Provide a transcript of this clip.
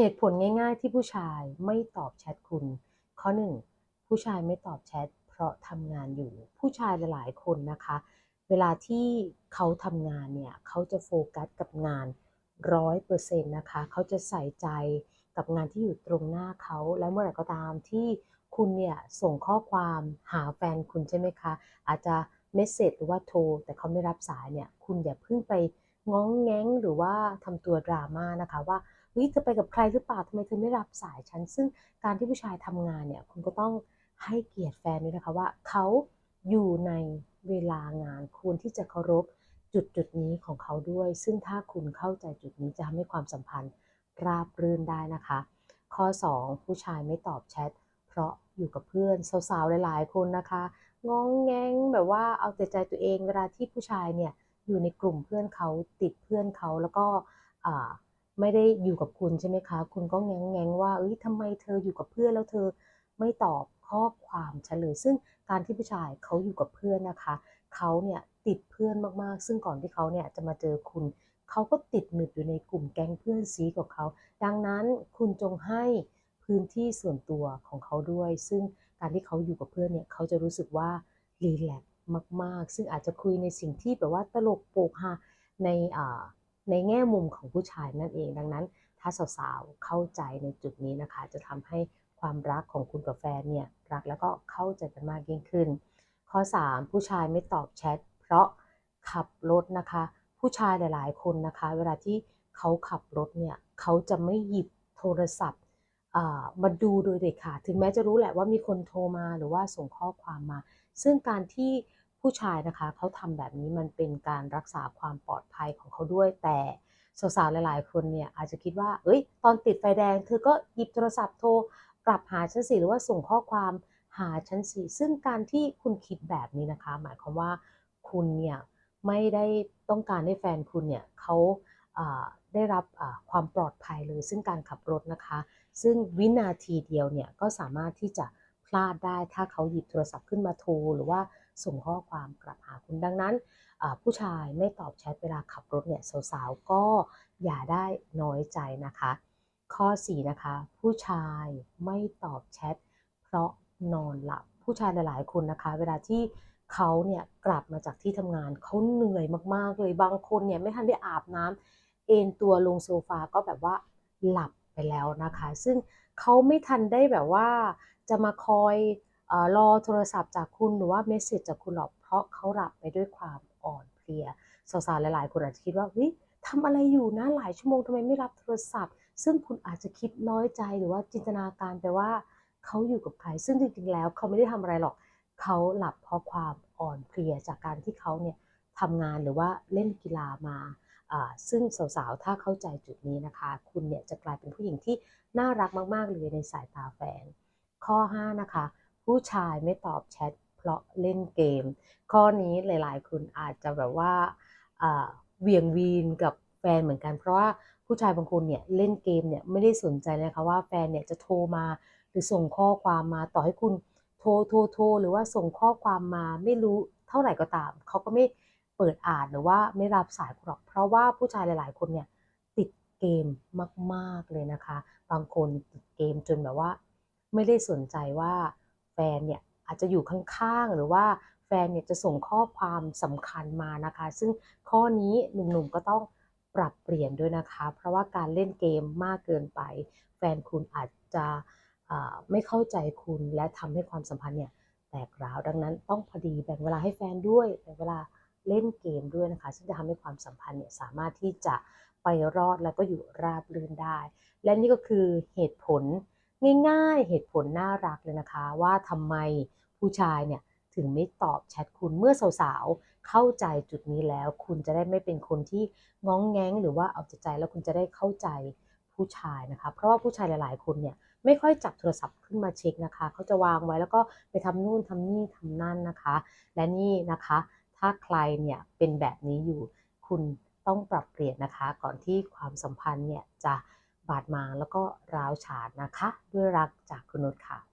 เหตุผลง่าย ๆ ที่ผู้ชายไม่ตอบแชทคุณ ข้อ 1 ผู้ชายไม่ตอบแชทเพราะทำงานอยู่ ผู้ชายหลาย ๆ คนนะคะ เวลาที่เขาทำงานเนี่ยเขาจะโฟกัสกับงาน100%นต์นะคะ เขาจะใส่ใจกับงานที่อยู่ตรงหน้าเขา แล้วเมื่อไหร่ก็ตามที่คุณเนี่ยส่งข้อความหาแฟนคุณใช่ไหมคะ อาจจะเมสเซจหรือว่าโทร แต่เขาไม่รับสายเนี่ย คุณอย่าเพิ่งไปง้องแง้งหรือว่าทำตัวดราม่านะคะว่า ฮ้ยเธอไปกับใครหรือเปล่าทำไมเธอไม่รับสายฉัน ซึ่งการที่ผู้ชายทำงานเนี่ยคุณก็ต้องให้เกียรติแฟนด้วยนะคะว่าเขาอยู่ในเวลางานควรที่จะเคารพจุดจุดนี้ของเขาด้วย ซึ่งถ้าคุณเข้าใจจุดนี้จะทำให้ความสัมพันธ์ราบรื่นได้นะคะ ข้อ 2 ผู้ชายไม่ตอบแชทเพราะอยู่กับเพื่อนสาวๆหลายๆ คนนะคะง้องแงงแบบว่าเอาแต่ใจตัวเองเวลาที่ผู้ชายเนี่ยอยู่ในกลุ่มเพื่อนเขาติดเพื่อนเขาแล้วก็ ไม่ได้อยู่กับคุณใช่ไหมคะ คุณก็แง้งแงงว่าเอ้ยทำไมเธออยู่กับเพื่อนแล้วเธอไม่ตอบข้อความฉันเลย ซึ่งการที่ผู้ชายเขาอยู่กับเพื่อนนะคะเขาเนี่ยติดเพื่อนมากๆ ซึ่งก่อนที่เขาเนี่ยจะมาเจอคุณเขาก็ติดหนึบอยู่ในกลุ่มแก๊งเพื่อนซีของเขา ดังนั้นคุณจงให้พื้นที่ส่วนตัวของเขาด้วย ซึ่งการที่เขาอยู่กับเพื่อนเนี่ยเขาจะรู้สึกว่ารีแลกซ์มาก ๆ ซึ่งอาจจะคุยในสิ่งที่แบบว่าตลกโปกฮาในอ่า ในแง่มุมของผู้ชายนั่นเอง ดังนั้น ถ้าสาวๆเข้าใจในจุดนี้นะคะ จะทำให้ความรักของคุณกับแฟนเนี่ยรักแล้วก็เข้าใจกันมากยิ่งขึ้น ข้อ 3 ผู้ชายไม่ตอบแชทเพราะขับรถนะคะ ผู้ชายหลาย ๆ คนนะคะ เวลาที่เขาขับรถเนี่ยเขาจะไม่หยิบโทรศัพท์มาดูโดยเด็ดขาดถึงแม้จะรู้แหละว่ามีคนโทรมาหรือว่าส่งข้อความมา ซึ่งการที่ ผู้ชายนะคะเขาทำแบบนี้มันเป็นการรักษาความปลอดภัยของเขาด้วย แต่สาวๆหลาย ๆ คนเนี่ยอาจจะคิดว่า เอ้ย ตอนติดไฟแดงเธอก็หยิบโทรศัพท์โทรกลับหาฉันสิหรือว่าส่งข้อความหาฉันสิซึ่งการที่คุณคิดแบบนี้นะคะ หมายความว่าคุณเนี่ยไม่ได้ต้องการให้แฟนคุณเนี่ยเขาได้รับความปลอดภัยเลย ซึ่งการขับรถนะคะ ซึ่งวินาทีเดียวเนี่ยก็สามารถที่จะพลาดได้ถ้าเขาหยิบโทรศัพท์ขึ้นมาโทร หรือว่า ส่งข้อความกลับหาคุณดังนั้น ผู้ชายไม่ตอบแชทเวลาขับรถเนี่ยสาวๆก็อย่าได้น้อยใจนะคะ ข้อ 4 นะคะ ผู้ชายไม่ตอบแชทเพราะนอนหลับ ผู้ชายหลายๆ คนนะคะ เวลาที่เขาเนี่ยกลับมาจากที่ทำงานเขาเหนื่อยมากๆเลยบางคนเนี่ยไม่ทันได้อาบน้ำเอนตัวลงโซฟาก็แบบว่าหลับไปแล้วนะคะ ซึ่งเขาไม่ทันได้แบบว่าจะมาคอย รอโทรศัพท์จากคุณหรือว่าเมสเซจจากคุณหรอกเพราะเขาหลับไปด้วยความอ่อนเพลียสาวๆหลายๆ คนอาจจะคิดว่าเฮ้ยทำอะไรอยู่นะหลายชั่วโมงทำไมไม่รับโทรศัพท์ ซึ่งคุณอาจจะคิดน้อยใจหรือว่าจินตนาการไปว่าเขาอยู่กับใคร ซึ่งจริงๆ แล้วเขาไม่ได้ทำอะไรหรอก เขาหลับเพราะความอ่อนเพลียจากการที่เขาเนี่ยทำงานหรือว่าเล่นกีฬามาอ่าซึ่งสาวๆ ถ้าเข้าใจจุดนี้นะคะ คุณเนี่ยจะกลายเป็นผู้หญิงที่น่ารักมากๆ เลยในสายตาแฟน ข้อ 5 นะคะ ผู้ชายไม่ตอบแชทเพราะเล่นเกม ข้อนี้หลายๆ คนอาจจะแบบว่าเวียงวีนกับแฟนเหมือนกัน เพราะว่าผู้ชายบางคนเนี่ยเล่นเกมเนี่ยไม่ได้สนใจนะคะว่าแฟนเนี่ยจะโทรมาหรือส่งข้อความมาต่อให้คุณโทรโทรโทรหรือว่าส่งข้อความมาไม่รู้เท่าไหร่ก็ตาม เขาก็ไม่เปิดอ่านหรือว่าไม่รับสายคุณหรอก เพราะว่าผู้ชายหลาย ๆ คนเนี่ยติดเกมมาก ๆเลยนะคะ บางคนติดเกมจนแบบว่า ไม่ได้สนใจว่า ฟนเนี่ยอาจจะอยู่ข้างๆ หรือว่าแฟนเนี่ยจะส่งข้อความสำคัญมานะคะ ซึ่งข้อนี้หนุ่มๆก็ต้องปรับเปลี่ยนด้วยนะคะ เพราะว่าการเล่นเกมมากเกินไป แฟนคุณอาจจะไม่เข้าใจคุณและทำให้ความสัมพันธ์เนี่ยแตกร้าวดังนั้นต้องพอดีแบ่งเวลาให้แฟนด้วยแบ่งเวลาเล่นเกมด้วยนะคะ ซึ่งจะทำให้ความสัมพันธ์เนี่ยสามารถที่จะไปรอดแล้วก็อยู่ราบรื่นได้ และนี่ก็คือเหตุผล ง่ายๆ เหตุผลน่ารักเลยนะคะ ว่าทำไมผู้ชายเนี่ยถึงไม่ตอบแชทคุณเมื่อสาวๆ เข้าใจจุดนี้แล้ว คุณจะได้ไม่เป็นคนที่ง้องแง้งหรือว่าเอาแต่ใจแล้วคุณจะได้เข้าใจผู้ชายนะคะ เพราะว่าผู้ชายหลายๆ คนเนี่ยไม่ค่อยจับโทรศัพท์ขึ้นมาเช็คนะคะ เขาจะวางไว้แล้วก็ไปทำนู่นทำนี่ทำนั่นนะคะ และนี่นะคะ ถ้าใครเนี่ยเป็นแบบนี้อยู่ คุณต้องปรับเปลี่ยนนะคะ ก่อนที่ความสัมพันธ์เนี่ยจะ บาดหมางแล้วก็ร้าวฉานนะคะ ด้วยรักจากคุณนุชค่ะ